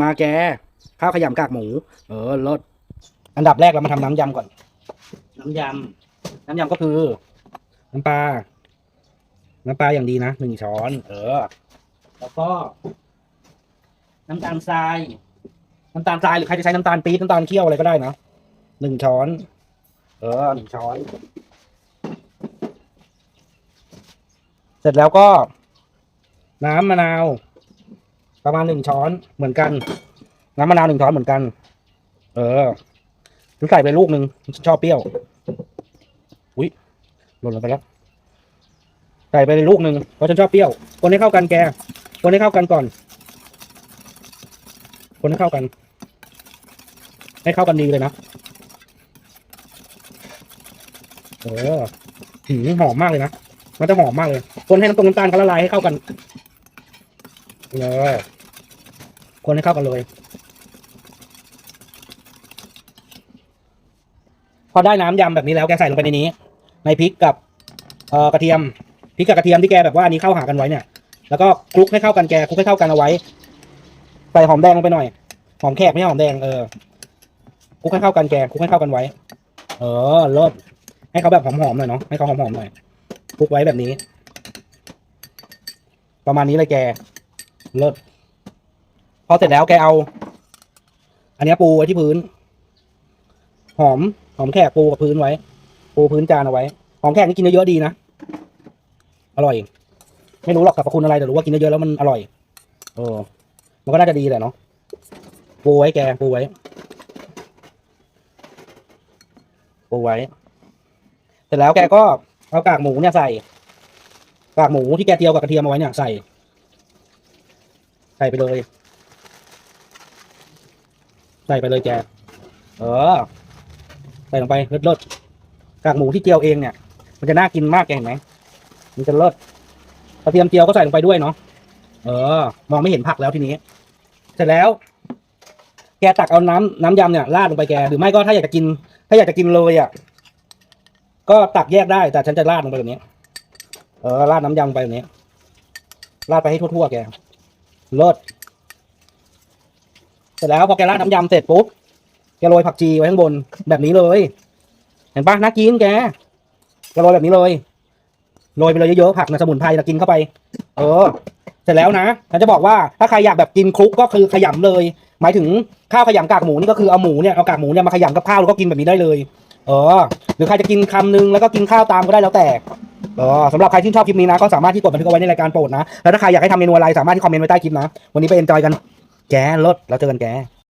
มาแก ข้าวขยำกากหมู เออรสอันดับแรกเรามาทำน้ำยำก่อน น้ำยำ น้ำยำก็คือ น้ำปลา น้ำปลาอย่างดีนะหนึ่งช้อน เออ แล้วก็ น้ำตาลทราย น้ำตาลทรายหรือใครจะใช้น้ำตาลปี๊บน้ำตาลเคี่ยวอะไรก็ได้นะหนึ่งช้อน เออหนึ่งช้อน เสร็จแล้วก็ น้ำมะนาว ประมาณหนึ่งช้อนเหมือนกัน น้ำมะนาวหนึ่งช้อนเหมือนกัน เออฉันใส่ไปลูกหนึ่งชอบเปรี้ยว อุ้ยหล่นลงไปแล้วใส่ไปเลยลูกหนึ่งเพราะฉันชอบเปรี้ยว คนให้เข้ากันแก คนให้เข้ากันก่อน คนให้เข้ากัน ให้เข้ากันดีเลยนะเออหืมหอมมากเลยนะ มันจะหอมมากเลย คนให้น้ำตรงน้ำตาลเขาละลายให้เข้ากัน เออคนให้เข้ากันเลย พอได้น้ำยำแบบนี้แล้วแกใส่ลงไปในนี้ ในพริกกับเอ่อกระเทียมพริกกับกระเทียมที่แกแบบว่าอันนี้เข้าหากันไว้เนี่ย แล้วก็คลุกให้เข้ากันแกคลุกให้เข้ากันเอาไว้ใส่หอมแดงลงไปหน่อย หอมแขกไม่ใช่หอมแดงเออคลุกให้เข้ากันแกคลุกให้เข้ากันไว้ เออเลิศให้เขาแบบหอมๆหน่อยเนาะให้เขาหอมๆหน่อยคลุกไว้แบบนี้ ประมาณนี้เลยแก เลิศพอเสร็จแล้วแกเอา อันนี้ปูไว้ที่พื้น หอม หอมแขกปูกับพื้นไว้ ปูพื้นจานเอาไว้ หอมแขกนี่กินเยอะๆดีนะ อร่อย ไม่รู้หรอกสรรพคุณอะไรแต่รู้ว่ากินเยอะๆแล้วมันอร่อย เออ มันก็น่าจะดีแหละเนาะ ปูไว้แกปูไว้ ปูไว้ เสร็จแล้วแกก็เอากากหมูเนี่ยใส่ กากหมูที่แกเจียวกับกระเทียมเอาไว้เนี่ยใส่ ใส่ไปเลย ใส่ไปเลยแก เออ ใส่ลงไปเลิศเลิศกากหมูที่เจียวเองเนี่ย มันจะน่ากินมากแกเห็นไหมมันจะเลิศกระเทียมเจียวก็ใส่ลงไปด้วยเนาะ เออ มองไม่เห็นผักแล้วทีนี้ เสร็จแล้ว แกตักเอาน้ำน้ำยำเนี่ยราดลงไปแก หรือไม่ก็ถ้าอยากจะกิน ถ้าอยากจะกินเลยอะ ก็ตักแยกได้ แต่ฉันจะราดลงไปแบบนี้ เออ ราดน้ำยำไปแบบนี้ ราดไปให้ทั่วๆแก เลิศเสร็จแล้วพอแกราดน้ำยำเสร็จปุ๊บแกโรยผักชีไว้ข้างบนแบบนี้เลย เห็นปะน่ากินแกแกโรยแบบนี้เลยโรยไปเลยเยอะๆผักนะสมุนไพรนะกินเข้าไป เออ เสร็จแล้วนะฉันจะบอกว่าถ้าใครอยากแบบกินคลุกก็คือขยำเลย หมายถึงข้าวขยำกากหมูนี่ก็คือเอาหมูเนี่ยเอากากหมูเนี่ยมาขยำกับข้าวแล้วก็กินแบบนี้ได้เลย เออ หรือใครจะกินคำนึงแล้วก็กินข้าวตามก็ได้แล้วแต่ เออสำหรับใครที่ชอบคลิปนี้นะก็สามารถที่กดบันทึกเอาไว้ในรายการโปรดนะแล้วถ้าใครอยากให้ทำเมนูอะไรสามารถที่คอมเมนต์ไว้ใต้คลิปนะวันนี้ไปเอนจอยกันแกรถแล้วเจอกันแก